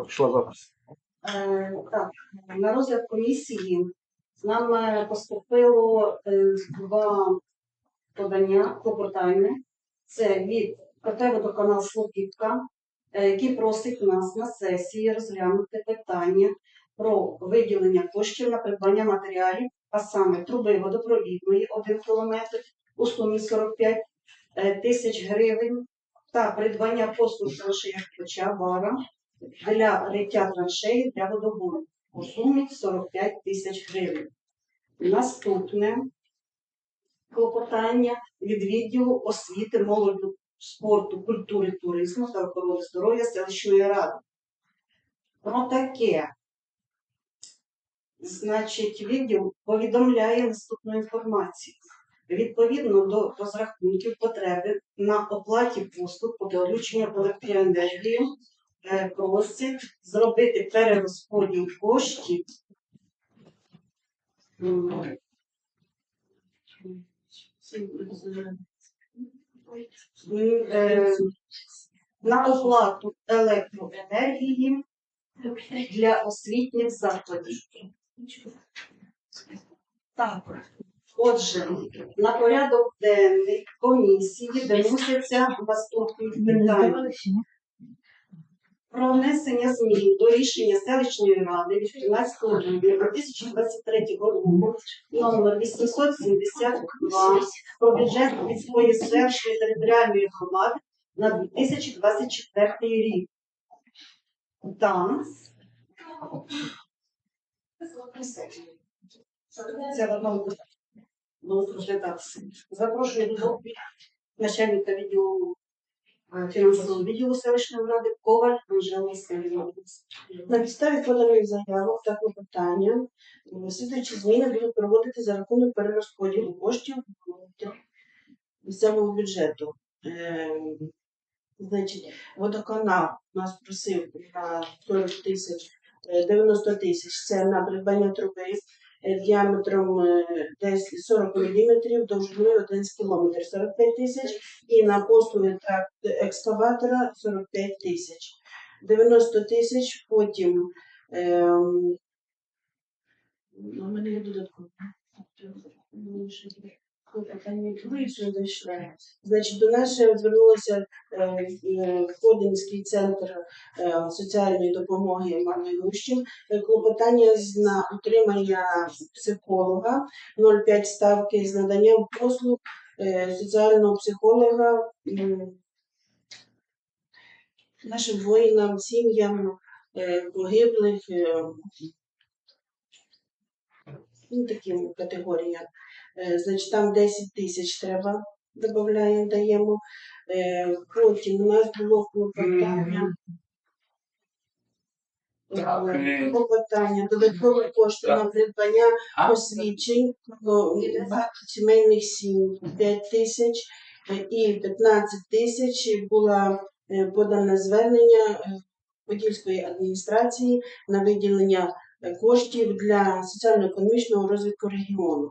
Все, пішла запис. Е, Так, на розгляд комісії нам е, поступило е, два подання клопотання. Це від КТ «Водоканал Слобідка, е, який просить нас на сесії розглянути питання про виділення коштів на придбання матеріалів, а саме труби водопровідної 1 кілометр у сумі 45 е, тисяч гривень та придбання послуг траншеях бара для риття траншеї для водобору у сумі 45 тисяч гривень. Наступне клопотання від відділу освіти, молоді, спорту, культури, туризму та охорони здоров'я селищної ради. Про таке. Значить, відділ повідомляє наступну інформацію. Відповідно до розрахунків потреби на оплаті послуг по підключенню електроенергії просить зробити перерозподіл коштів. Е, На оплату електроенергії для освітніх закладів. Так. Отже, на порядок денний комісії виносяться наступні питання про внесення змін до рішення селищної ради від 13 грудня 2023 року номер 872 про бюджет міської селищної територіальної громади на 2024 рік. Там це в одному. Запрошую до начальника відділу фінансового відділу селищної ради Коваль Анжела Васильівна. На підставі поданих заявок та клопотання е, слідуючі зміни будуть проводити за рахунок перерозподілу коштів місцевого бюджету. Е, Значить, водоканал нас просив на 40 тисяч, е, 90 тисяч це на придбання труби е, діаметром е, десь 40 мм, довжиною 11 км 45 тисяч, і на послуги тракт екскаватора 45 тисяч. 90 тисяч, потім ем, ну, у мене є додатково. Значить, до нас ще звернулося е, е, Ходинський центр е, соціальної допомоги Марни Гущин. Клопотання на утримання психолога 0,5 ставки з наданням послуг соціального психолога нашим воїнам, сім'ям погиблих, ну, таким категоріям. Е, Значить, там 10 тисяч треба, додаємо, даємо. Е, Потім у нас було клопотання. е, Клопотання, додаткові кошти на придбання посвідчень ну, сімейних сімей 5 тисяч і 15 тисяч було е, подане звернення Подільської адміністрації на виділення коштів для соціально-економічного розвитку регіону.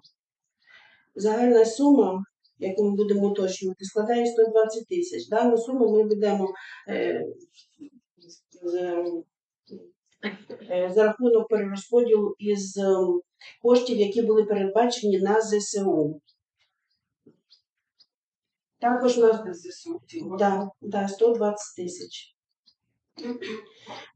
Загальна сума, яку ми будемо уточнювати, складає 120 тисяч. Дану суму ми будемо е, е, за рахунок перерозподілу із е, коштів, які були передбачені на ЗСУ. Також у нас да, да, 120 тисяч.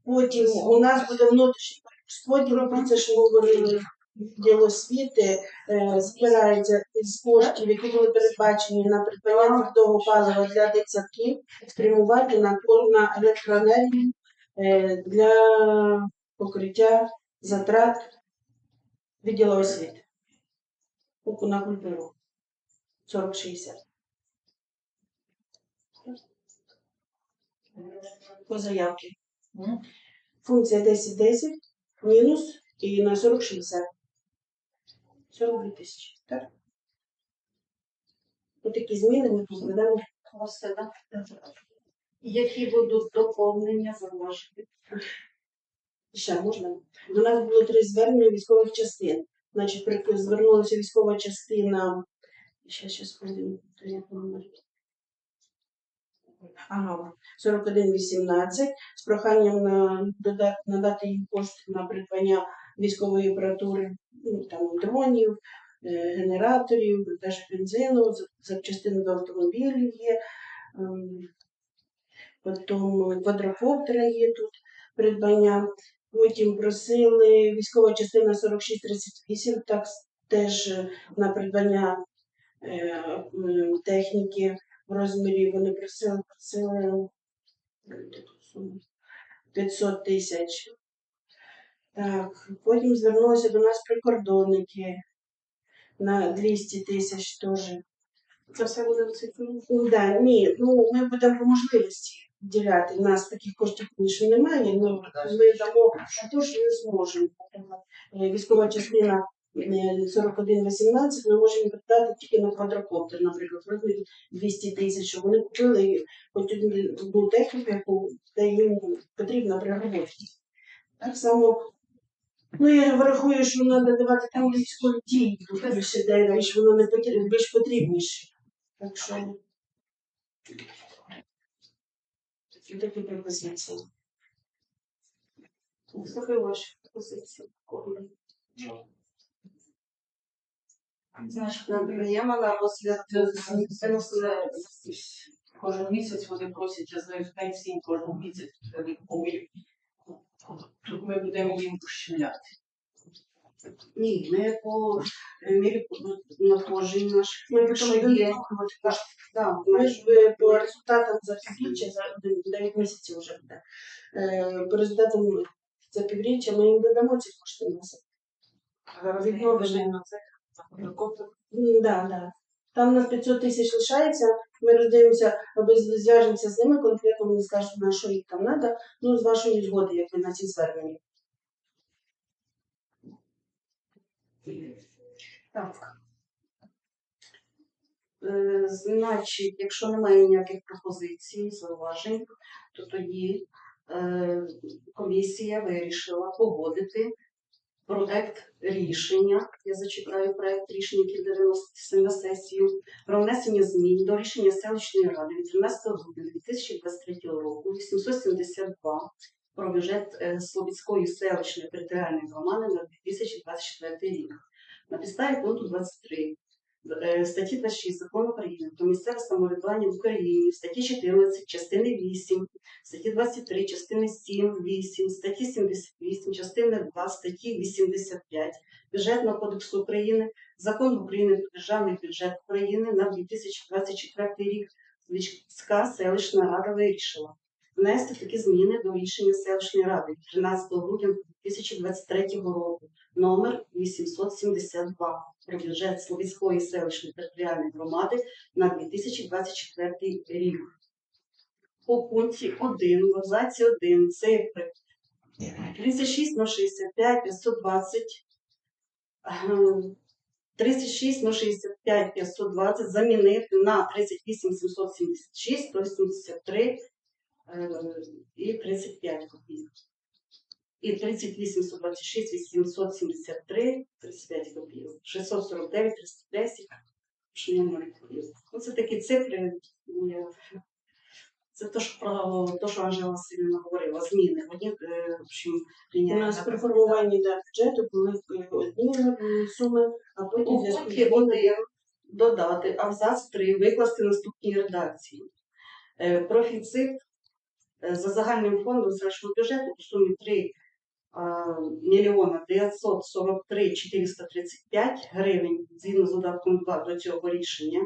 Потім у нас буде внутрішній розподіл, про це що говорили. Відділ освіти е, збирається із коштів, які були передбачені на придбання твердого палива для дитсадків, спрямувати на, на електроенергію е, для покриття затрат відділу освіти. На культуру 40-60. По заявці. Функція 10-10 мінус і на 40-60. 42 тисячі. Так? Ось такі зміни ми проведемо. Ось, да? Які будуть доповнення зауваження? Ще можна? До нас було три звернення військових частин. Значить, звернулася військова частина. Ще, ще помилю. Ага, 4118 з проханням на надати їм кошти на придбання військової апаратури, ну, там дронів, е, генераторів, теж бензину, за- запчастини до автомобілів є. ем, Потім квадрокоптера є тут придбання. Потім просили військова частина 4638, так теж е, на придбання е, техніки в розмірі вони просили, просили е, де тут сума? 500 тисяч. Так, потім звернулися до нас прикордонники на 200 тисяч теж. Це все буде в цифрі? Ну, Да, ні, ну ми будемо по можливості вділяти. У нас таких коштів, звісно, немає. Ми, ми дамо те, що ми зможемо. Е, Військова частина е, 4118, ми можемо дати тільки на квадрокоптер, наприклад, в 200 тисяч, щоб вони купили хоч одну техніку, яку їм потрібна при роботі. Так само, ну я врахую, що треба давати там, військові дії, більше де більш воно не потрібно, більш потрібніше. Так що такі такі пропозиції. Слухаю ваші позиції. Кого? Значить, надаємо на розгляд Кожен місяць вони просять, я знаю, 5-7 кожен місяць е, помиль. Тут ми будемо їм ущемляти. Ні, ми по мірі надходжень наших. Ми так, так, Ми ж е, по результатам за півріччя, за 9 місяців вже буде. Е, По результатам за півріччя ми їм додамо ці кошти на себе. Відновлення. на це на квадрокоптер. Там на 500 тисяч лишається, ми роздивимося, аби зв'яжемося з ними, конкретно вони скажуть, на що їх там треба, ну, з вашої згоди, як ви на ці звернення. Так. Е, Значить, якщо немає ніяких пропозицій, зауважень, то тоді е, комісія вирішила погодити проект рішення. Я зачитаю проект рішення, який буде виноситися на сесію про внесення змін до рішення селищної ради від 13 грудня 2023 року 872 про бюджет е, Слобідської селищної територіальної громади на 2024 рік. На підставі пункту 23 е, статті 26 Закону України про місцеве самоврядування в Україні, статті 14, частини 8, статті 23, частини 7, 8, статті 78, частини 2, статті 85 Бюджетного кодексу України, Закону України про державний бюджет України на 2024 рік Львівська селищна рада вирішила внести такі зміни до рішення селищної ради 13 грудня 2023 року. Номер 872 про бюджет Слов'янської селищної територіальної громади на 2024 рік. По пункті 1 в абзаці 1 цифри 36 065 520 ем, 36 065 520 замінити на 38 776 183 е, і 35 копійок. І 38 126 873 35 копійок. 649 310 0 копійок. Оце такі цифри. ну, Це те, що про те, що Анжела Васильівна говорила, зміни. Одні, е, в общем, У нас при формуванні да, бюджету були е, одні суми, а потім в У зв'язку 1 додати абзац 3 викласти в наступній редакції. Е, Профіцит е, за загальним фондом селищного бюджету у сумі 3 мільйона 943 435 гривень згідно з додатком 2 до цього рішення.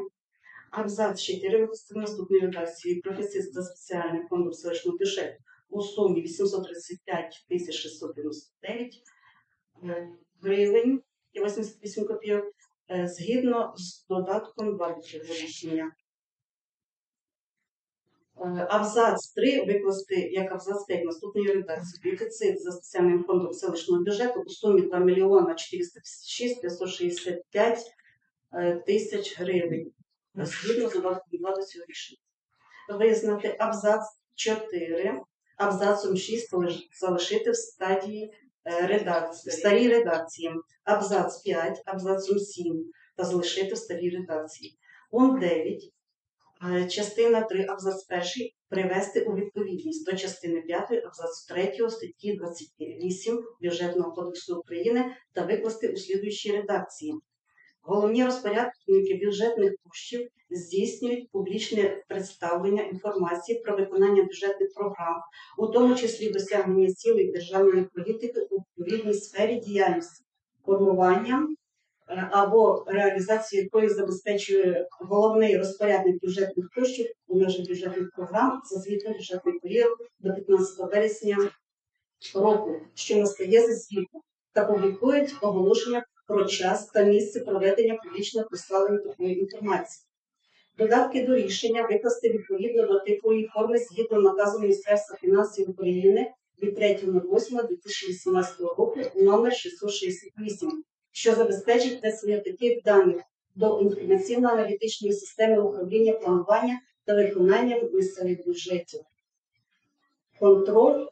Абзац 4 викласти в наступній редакції. Профіцит за спеціальним фондом селищного бюджету у сумі 835 699 е, гривень і 88 копійок е, згідно з додатком 2 до цього рішення. Е, Абзац 3 викласти як абзац 5 наступної редакції. Дефіцит за спеціальним фондом селищного бюджету у сумі 2 мільйона 456 565 е, тисяч гривень. Згідно з додатком 2 до цього рішення. Визнати абзац 4 абзацом 6 залишити в стадії е, редакції, в старій редакції. Абзац 5 абзацом 7 та залишити в старій редакції. Пункт 9 Е, Частина 3, абзац 1 привести у відповідність до частини 5 абзацу 3 статті 28 Бюджетного кодексу України та викласти у слідуючій редакції. Головні розпорядники бюджетних коштів здійснюють публічне представлення інформації про виконання бюджетних програм, у тому числі досягнення цілей державної політики у відповідній сфері діяльності, формування е, або реалізацію якої забезпечує головний розпорядник бюджетних коштів у межах бюджетних програм за звітний бюджетний період до 15 вересня року, що настає за звітом, та публікують оголошення про час та місце проведення публічного представлення такої інформації. Додатки до рішення викласти відповідно до і форми згідно наказу Міністерства фінансів України від 3.08.2018 року номер 668, що забезпечить внесення таких даних до інформаційно-аналітичної системи управління планування та виконання місцевих бюджетів. Контроль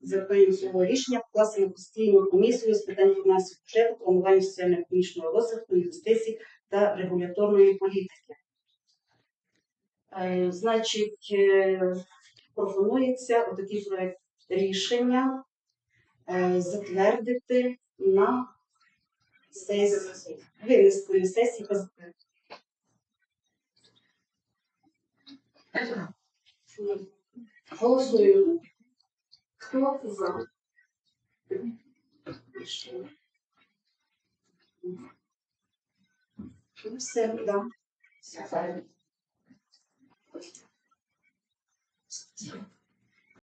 за цього рішення вкласти постійну комісію з питань фінансів бюджету, планування соціально-економічного розвитку, інвестицій та регуляторної політики. Е, Значить, е, пропонується отакий проект рішення е, затвердити на сесії, винести сесії позитив. Голосуємо. Хто за? Все, да. Все.